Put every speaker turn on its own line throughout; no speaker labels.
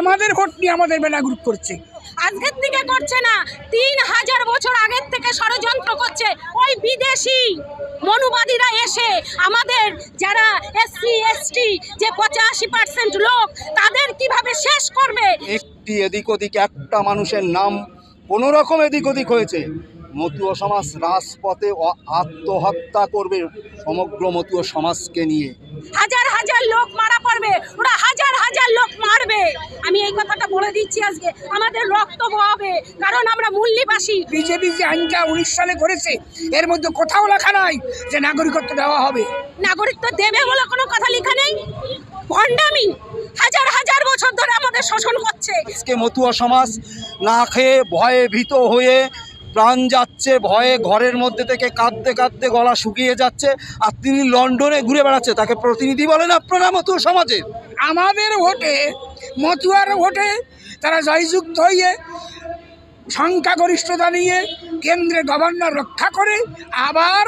আমাদের ভোট নিয়ে আমাদের বেলা গ্রুপ করছে।
আজকের থেকে করছে না তিন হাজার বছর আগের থেকে ষড়যন্ত্র করছে ওই বিদেশি মনুবাদীরা এসে আমাদের যারা এসসি এসটি যে পঁচাশি পার্সেন্ট লোক তাদের কীভাবে শেষ করবে?
একটি এদিক ওদিক একটা মানুষের নাম কোনো রকম এদিক ওদিক হয়েছে। মতুয় সমাজ রাজপথে আত্মহত্যা করবে সমগ্র মতুয় সমাজকে নিয়ে।
হাজার হাজার লোক মারা পড়বে। ওরা হাজার হাজার লোক মারবে। আমি এই কথাটা বলে দিচ্ছি আজকে। আমাদের রক্ত বহাবে। কারণ আমরা মূল্যবাসী
বিজেপি যে আইনটা উনিশ সালে করেছে এর মধ্যে কোথাও লেখা নাই যে নাগরিকত্ব দেওয়া হবে।
নাগরিকত্ব দেবে বলে কোনো কথা লেখা নেই? ভণ্ডামি। হাজার হাজার বছর ধরে আমাদের শোষণ করছে।
আজকে মতুয়া সমাজ না খেয়ে ভয়ে ভীত হয়ে প্রাণ যাচ্ছে, ভয়ে ঘরের মধ্যে থেকে কাঁদতে কাঁদতে গলা শুকিয়ে যাচ্ছে আর তিনি লন্ডনে ঘুরে বেড়াচ্ছে। তাকে প্রতিনিধি বলেন আপনারা মতো সমাজের।
আমাদের ভোটে, মতুয়ার ভোটে তারা জয়যুক্ত হয়ে সংখ্যাগরিষ্ঠতা নিয়ে কেন্দ্রে গভর্নর রক্ষা করে আবার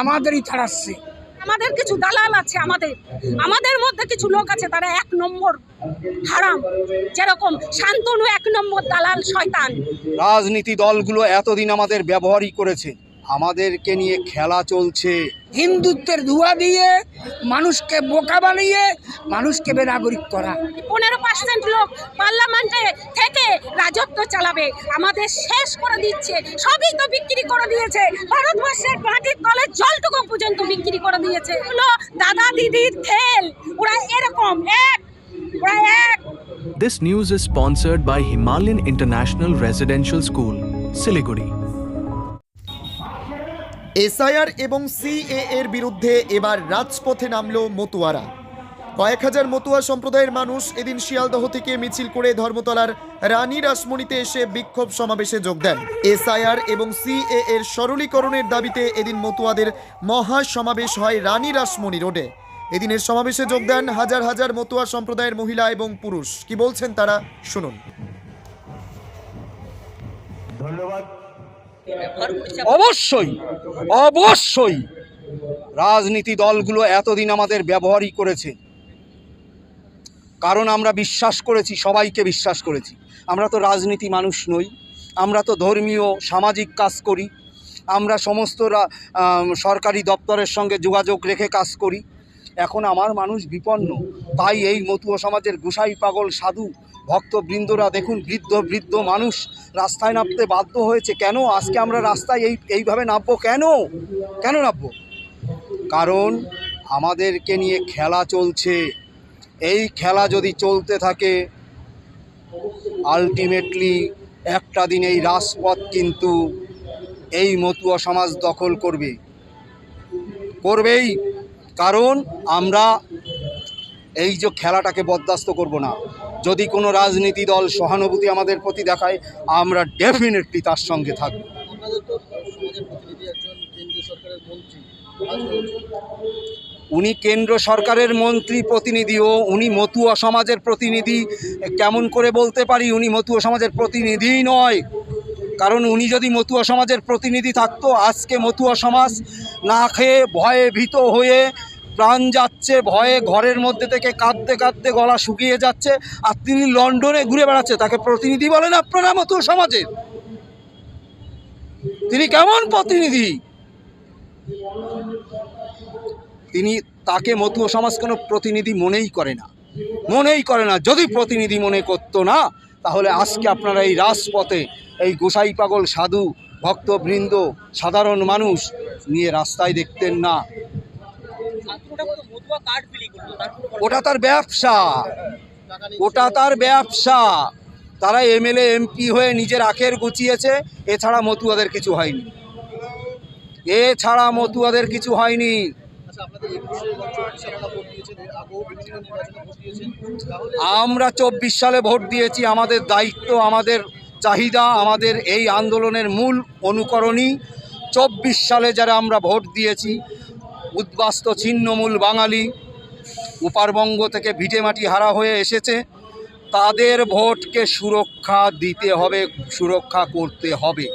আমাদেরই তাড়াচ্ছে।
আমাদের কিছু দালাল আছে আমাদের। আমাদের মধ্যে কিছু লোক আছে, তারা এক নম্বর হারাম। যেরকম শান্তনু এক নম্বর দালাল শয়তান।
রাজনীতি দলগুলো এতদিন আমাদের ব্যবহারই করেছে। আমাদেরকে নিয়ে খেলা চলছে।
হিন্দুত্বের ধোয়া দিয়ে মানুষকে বোকা বানিয়ে মানুষকে বেনাগরিক করা।
পনেরো পার্সেন্ট লোক পার্লামেন্টে থেকে রাজত্ব চালাবে। আমাদের শেষ করে দিচ্ছে। সবই তো বিক্রি করে দিয়েছে। ভারতবর্ষের মাটির তলের জলটুকু পর্যন্ত বিক্রি করে দিয়েছে। দাদা দিদির খেল। ওরা এরকম এক ওরা এক।
This news is sponsored by Himalayan International Residential School, Siliguri.
SIR এবং সিএ এর বিরুদ্ধে এবার রাজপথে নামল মতুয়ারা। কয়েক হাজার মতুয়া সম্প্রদায়ের মানুষ এদিন শিয়ালদহ থেকে মিছিল করে ধর্মতলার রানী রাসমণিতে এসে বিক্ষোভ সমাবেশে যোগ দেন। এসআইআর এবং সিএ এর সরলীকরণের দাবিতে এদিন মতুয়াদের মহা সমাবেশ হয় রানী রাসমণি রোডে। এদিনের সমাবেশে যোগ দেন হাজার হাজার মতুয়া সম্প্রদায়ের মহিলা এবং পুরুষ। কি বলছেন তারা? শুনুন।
অবশ্যই অবশ্যই রাজনীতি দলগুলো এতদিন আমাদের ব্যবহারই করেছে। কারণ আমরা বিশ্বাস করেছি, সবাইকে বিশ্বাস করেছি। আমরা তো রাজনীতি মানুষ নই, আমরা তো ধর্মীয়, সামাজিক কাজ করি। আমরা সমস্ত সরকারি দপ্তরের সঙ্গে যোগাযোগ রেখে কাজ করি। এখন আমার মানুষ বিপন্ন, তাই এই মতুয় সমাজের গুসাই পাগল, সাধু ভক্তবৃন্দরা দেখুন, বৃদ্ধ বৃদ্ধ মানুষ রাস্তায় নামতে বাধ্য হয়েছে। কেন? আজকে আমরা রাস্তায় এই, এইভাবে নামবো কেন? কেন নামবো? কারণ আমাদেরকে নিয়ে খেলা চলছে। এই খেলা যদি চলতে থাকে আলটিমেটলি একটা দিন এই রাজপথ কিন্তু এই মতুয়া সমাজ দখল করবে। করবেই। কারণ আমরা এই যে খেলাটাকে বরদাস্ত করব না। যদি কোনো রাজনীতি দল সহানুভূতি আমাদের প্রতি দেখায়, আমরা ডেফিনেটলি তার সঙ্গে থাকব। উনি কেন্দ্র সরকারের মন্ত্রী প্রতিনিধিও, উনি মতুয়া সমাজের প্রতিনিধি। কেমন করে বলতে পারি, উনি মতুয়া সমাজের প্রতিনিধিই নয়। কারণ উনি যদি মতুয়া সমাজের প্রতিনিধি থাকতো, আজকে মতুয়া সমাজ না খেয়ে ভয়ে ভীত হয়ে প্রাণ যাচ্ছে, ভয়ে ঘরের মধ্যে থেকে কাঁদতে কাঁদতে গলা শুকিয়ে যাচ্ছে আর তিনি লন্ডনে ঘুরে বেড়াচ্ছে। তাকে প্রতিনিধি বলেন আপনারা মতুয়া সমাজের। তিনি কেমন প্রতিনিধি? তিনি তাকে মতুয় সমাজ কোনো প্রতিনিধি মনেই করে না। মনেই করে না, যদি প্রতিনিধি মনে করতো না, তাহলে আজকে আপনারা এই রাজপথে এই গোসাই পাগল, সাধু, ভক্তবৃন্দ, সাধারণ মানুষ নিয়ে রাস্তায় দেখতেন না। ওটা তার ব্যবসা। ওটা তার ব্যবসা। তারা এমএলএ, এমপি হয়ে নিজের আখের গুছিয়েছে। এছাড়া মতুয়াদের কিছু হয়নি। এছাড়া মতুয়াদের কিছু হয়নি। আমরা চব্বিশ সালে ভোট দিয়েছি। আমাদের দায়িত্ব, আমাদের চাহিদা, আমাদের এই আন্দোলনের মূল অনুকরণই। চব্বিশ সালে যারা আমরা ভোট দিয়েছি উদ্বাস্ত ছিন্নমূল বাঙালি উপারবঙ্গ থেকে ভিটেমাটি হারা হয়ে এসেছে। তাদের ভোটকে সুরক্ষা দিতে হবে, সুরক্ষা করতে হবে।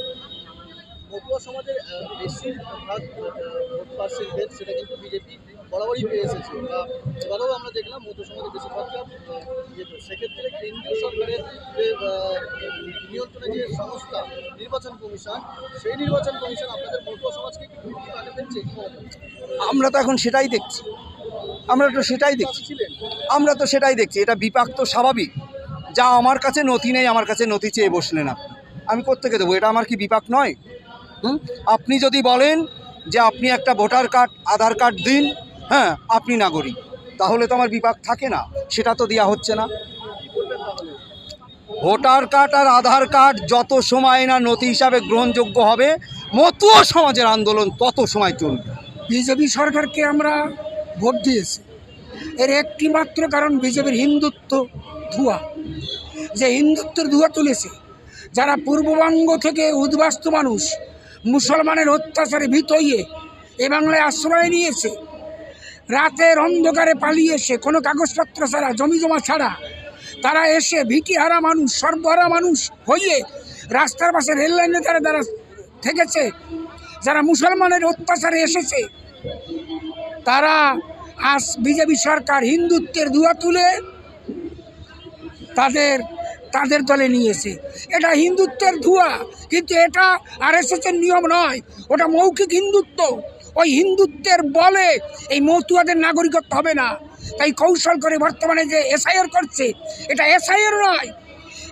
সমাজের বরাবরই পেয়ে এসেছি। এবারেও আমরা দেখলাম মতো সমাজে বেশিরভাগটা আহ, ইয়ে তো। সেক্ষেত্রে কেন্দ্রীয় সরকারের যে নিয়ন্ত্রণে যে সংস্থা নির্বাচন কমিশন সেই নির্বাচন কমিশন আপনাদের মতো সমাজকে কি?
আমরা তো এখন সেটাই দেখছি। আমরা তো সেটাই দেখছি। আমরা তো সেটাই দেখছি। এটা বিপাক তো স্বাভাবিক। যা আমার কাছে নথি নেই আমার কাছে নথি চেয়ে বসলেন আপনি। আমি কোত্থেকে দেবো? এটা আমার কি বিপাক নয়? হুম? আপনি যদি বলেন যে আপনি একটা ভোটার কার্ড আধার কার্ড দিন হ্যাঁ আপনি নাগরিক। তাহলে তো আমার বিপাক থাকে না, সেটা তো দেওয়া হচ্ছে না। ভোটার কার্ড আর আধার কার্ড যত সময় না নথি হিসাবে গ্রহণযোগ্য হবে মতুয়া সমাজের আন্দোলন তত সময় চলবে।
বিজেপি সরকারকে আমরা ভোট দিয়েছি। এর একটি মাত্র কারণ বিজেপির হিন্দুত্ব ধোয়া। যে হিন্দুত্বের ধোয়া তুলেছে, যারা পূর্ববঙ্গ থেকে উদ্বাস্ত মানুষ, মুসলমানের অত্যাচারে ভীত হয়ে এ বাংলায় আশ্রয় নিয়েছে রাতের অন্ধকারে পালিয়ে এসে কোনো কাগজপত্র ছাড়া জমি জমা ছাড়া তারা এসে ভিটিহারা মানুষ, সর্বহারা মানুষ হয়ে রাস্তার পাশে রেললাইনে তারা তারা থেকেছে। যারা মুসলমানের অত্যাচারে এসেছে, তারা আজ বিজেপি সরকার হিন্দুত্বের ধোয়া তুলে তাদের তাদের দলে নিয়েছে এটা হিন্দুত্বের ধোয়া, কিন্তু এটা আর এর নিয়ম নয়। ওটা মৌখিক হিন্দুত্ব। ওই হিন্দুত্বের বলে এই মতুয়াদের নাগরিকত্ব হবে না। তাই কৌশল করে বর্তমানে যে এসআইআর করছে এটা এসআইআর নয়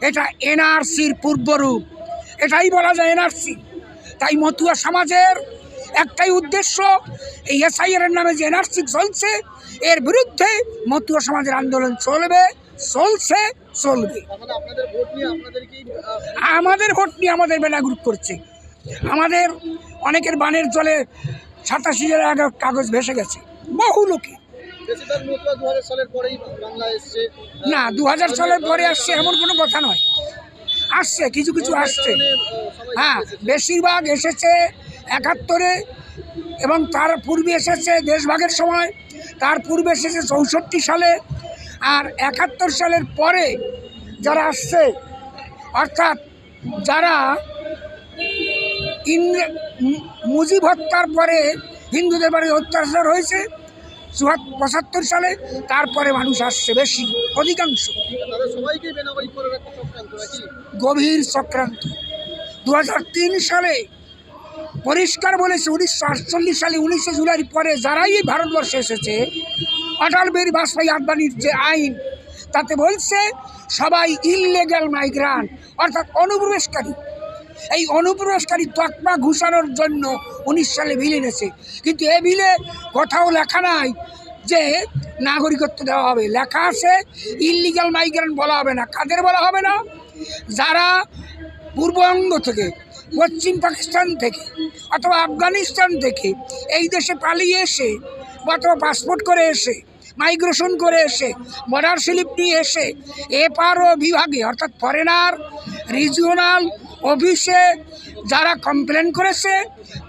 এটা এনআরসির পূর্বরূপ। এটাই বলা যায় এনআরসি। তাই মতুয়া সমাজের একটাই উদ্দেশ্য এই এসআইআর এর নামে যে এনআরসি চলছে এর বিরুদ্ধে মতুয়া সমাজের আন্দোলন চলবে চলছে চলবে।
তার ভোট নিয়ে
আমাদের ভোট নিয়ে আমাদের বেনাগুরুপ করছে। আমাদের অনেকের বানের জলে সাতাশি হাজার আগে কাগজ ভেসে গেছে। বহু লোকে। না দু হাজার সালের পরে আসছে এমন কোনো কথা নয়। আসছে, কিছু কিছু আসছে। হ্যাঁ বেশিরভাগ এসেছে একাত্তরে এবং তার পূর্বে এসেছে দেশভাগের সময়। তার পূর্বে এসেছে চৌষট্টি সালে। আর একাত্তর সালের পরে যারা আসছে, অর্থাৎ যারা ইংরে মু- মুজিব হত্যার পরে হিন্দুদের বাড়ি অত্যাচার হয়েছে। পঁচাত্তর সালে তারপরে মানুষ আসছে বেশি, অধিকাংশ। গভীর চক্রান্ত। দু হাজার তিন সালে পরিষ্কার বলেছে, উনিশশো আটচল্লিশ সালে উনিশে জুলাই পরে যারাই ভারতবর্ষে এসেছে, অটল বিহারী বাজপেয়ী আডবাণীর যে আইন, তাতে বলছে, সবাই ইললিগ্যাল মাইগ্রান্ট অর্থাৎ অনুপ্রবেশকারী। এই অনুপ্রবেশকারী তকমা ঘুষানোর জন্য উনিশ সালে বিল এনেছে। কিন্তু এ বিলে কোথাও লেখা নাই যে নাগরিকত্ব দেওয়া হবে। লেখা আছে ইললিগ্যাল মাইগ্রেন্ট বলা হবে না। কাদের বলা হবে না? যারা পূর্ববঙ্গ থেকে, পশ্চিম পাকিস্তান থেকে অথবা আফগানিস্তান থেকে এই দেশে পালিয়ে এসে অথবা পাসপোর্ট করে এসে মাইগ্রেশন করে এসে বর্ডার স্লিপ নিয়ে এসে এপার ও বিভাগে, অর্থাৎ ফরেনার রিজিওনাল অফিসে যারা কমপ্লেন করেছে,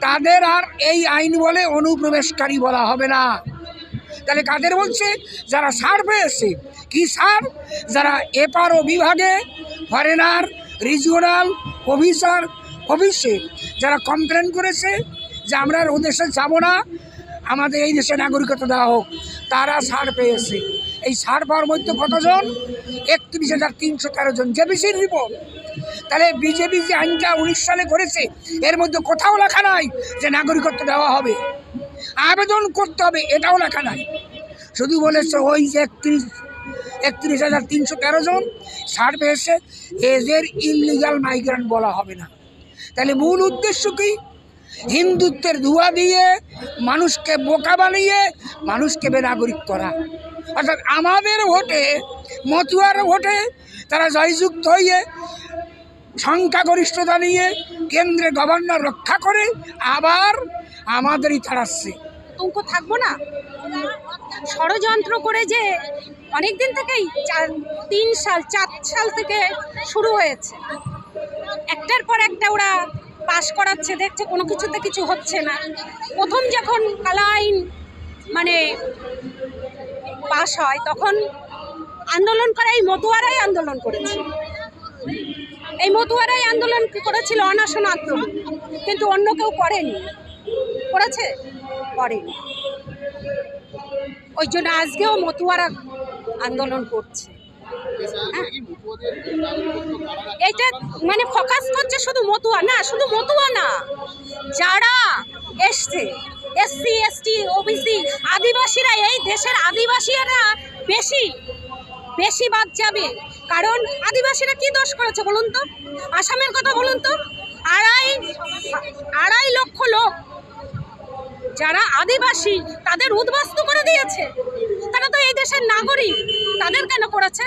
তাদের আর এই আইন বলে অনুপ্রবেশকারী বলা হবে না। তাহলে কাদের বলছে? যারা সার পেয়েছে। কি সার? যারা এপার ও বিভাগে ফরেনার, রিজিওনাল অফিসার অফিসে যারা কমপ্লেন করেছে যে আমরা ও দেশে যাব না, আমাদের এই দেশে নাগরিকত্ব দেওয়া হোক, তারা ছাড় পেয়েছে। এই ছাড় পাওয়ার মধ্যে কতজন? একত্রিশ হাজার তিনশো তেরো জন। জেবিসির রিপোর্ট তাহলে বিজেপি যে আইনটা উনিশ সালে করেছে, এর মধ্যে কোথাও লেখা নাই যে নাগরিকত্ব দেওয়া হবে। আবেদন করতে হবে, এটাও লেখা নাই। শুধু বলেছে ওই যে একত্রিশ একত্রিশ হাজার তিনশো তেরো জন ছাড় পেয়েছে এদের ইললিগাল মাইগ্রেন্ট বলা হবে না। তাহলে মূল উদ্দেশ্য কি? হিন্দুত্বের ধোয়া দিয়ে মানুষকে বোকা বানিয়ে মানুষকে বেনাগরিক করা। অর্থাৎ আমাদের ভোটে, মতুয়ার ভোটে তারা জয়যুক্ত হয়ে সংখ্যাগরিষ্ঠতা নিয়ে কেন্দ্রে গভর্নর রক্ষা করে আবার আমাদেরই তাড়াচ্ছে।
আতঙ্ক থাকব না। ষড়যন্ত্র করে যে অনেক দিন থেকেই চার, তিন সাল, চার সাল থেকে শুরু হয়েছে। একটার পর একটা ওরা পাশ করাচ্ছে, দেখছে কোনো কিছুতে কিছু হচ্ছে না। প্রথম যখন কালা আইন মানে পাশ হয়, তখন আন্দোলন করা এই মতুয়ারাই আন্দোলন করেছে। এই মতুয়ারাই আন্দোলন করেছিল অনাশন আন্দোলন কিন্তু অন্য কেউ করেনি। করেছে? করেনি। ওই জন্য আজকেও মতুয়ারা আন্দোলন করছে।
রাখবে?
এটা মানে ফোকাস করছে শুধু মতুয়া না, শুধু মতুয়া না। যারা এসছে, এসসি, এসটি, ওবিসি, আদিবাসীরা, এই দেশের আদিবাসীরা বেশি বেশি বাদ যাবে। কারণ আদিবাসীরা কি দোষ করেছে বলুন তো? আসামের কথা বলুন তো? আড়াই আড়াই লক্ষ লোক যারা আদিবাসী, তাদের উদ্বাস্তু করে দিয়েছে। তারা তো এই দেশের নাগরিক, তাদের কেন করেছে?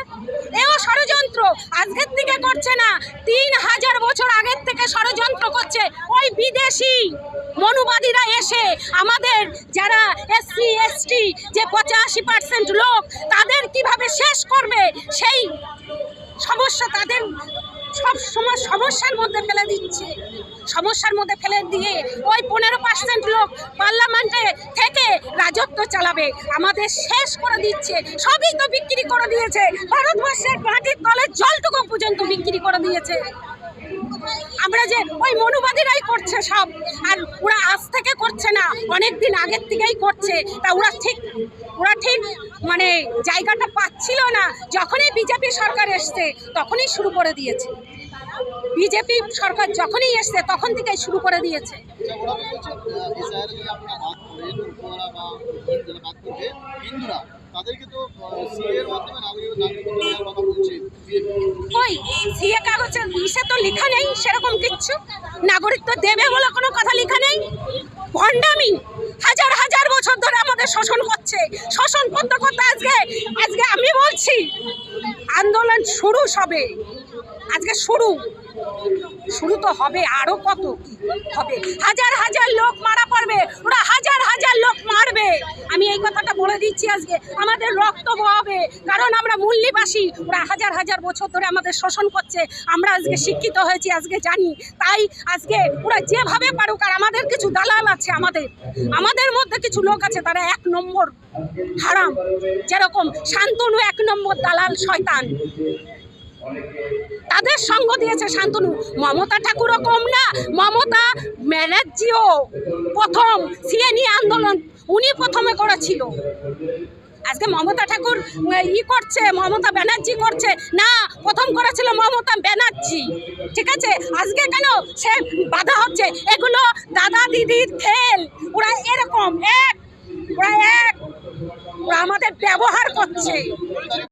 এও ষড়যন্ত্র, আজকের থেকে করছে না। তিন হাজার বছর আগের থেকে ষড়যন্ত্র করছে ওই বিদেশি মনুবাদীরা এসে আমাদের যারা এসসি, এসটি যে পঁচাশি পার্সেন্ট লোক, তাদের কীভাবে শেষ করবে সেই সমস্যা তাদের সব সময় সমস্যার মধ্যে ফেলে দিচ্ছে। সমস্যার মধ্যে ফেলে দিয়ে ওই পনেরো পার্সেন্ট লোক পার্লামেন্টে থেকে রাজত্ব চালাবে। আমাদের শেষ করে দিচ্ছে। সবই তো বিক্রি করে দিয়েছে। ভারতবর্ষের মাটির তলের জলটুকু পর্যন্ত বিক্রি করে দিয়েছে। আমরা যে ওই মনুবাদীরাই করছে সব। আর ওরা আজ থেকে করছে না, অনেক দিন আগের থেকেই করছে। তা ওরা ঠিক ওরা ঠিক মানে জায়গাটা পাচ্ছিল না। যখনই বিজেপি সরকার এসছে, তখনই শুরু করে দিয়েছে। বিজেপি সরকার যখনই এসছে, তখন থেকেই শুরু করে দিয়েছে। ওই কাগজে তো লেখা নেই, সেরকম কিচ্ছু। নাগরিকত্ব দেবে বলে কোনো কথা লেখা নেই। ভণ্ডামি হাজার হাজার বছর ধরে আমাদের শোষণ করছে। শোষণ করতে করতে আজকে আজকে আমি বলছি, আন্দোলন শুরু সবে। আজকে শুরু। শুরু তো হবে আরও কত কি হবে? হাজার হাজার লোক মারা পড়বে, ওরা হাজার হাজার লোক মারবে। আমি এই কথাটা বলে দিচ্ছি আজকে, আমাদের রক্ত বহাবে, কারণ আমরা মূল্যবাসী ওরা হাজার হাজার বছর ধরে আমাদের শোষণ করছে, আমরা আজকে শিক্ষিত হয়েছি, আজকে জানি, তাই আজকে ওরা যেভাবে পারুক, আর আমাদের কিছু দালাল আছে আমাদের আমাদের মধ্যে কিছু লোক আছে, তারা এক নম্বর হারাম, যেরকম শান্তনু এক নম্বর দালাল শয়তান। তাদের সঙ্গ দিয়েছে শান্তনু। মমতা ঠাকুরও কম না। মমতা ব্যানার্জিও প্রথম সিএ নিয়ে আন্দোলন উনি প্রথমে করেছিল। আজকে মমতা ঠাকুর ই করছে, মমতা ব্যানার্জি করছে। না, প্রথম করেছিল মমতা ব্যানার্জি। ঠিক আছে? আজকে কেন সে বাধা হচ্ছে? এগুলো দাদা দিদির খেল। ওরা এরকম, এক, ওরা এক, ওরা আমাদের ব্যবহার করছে।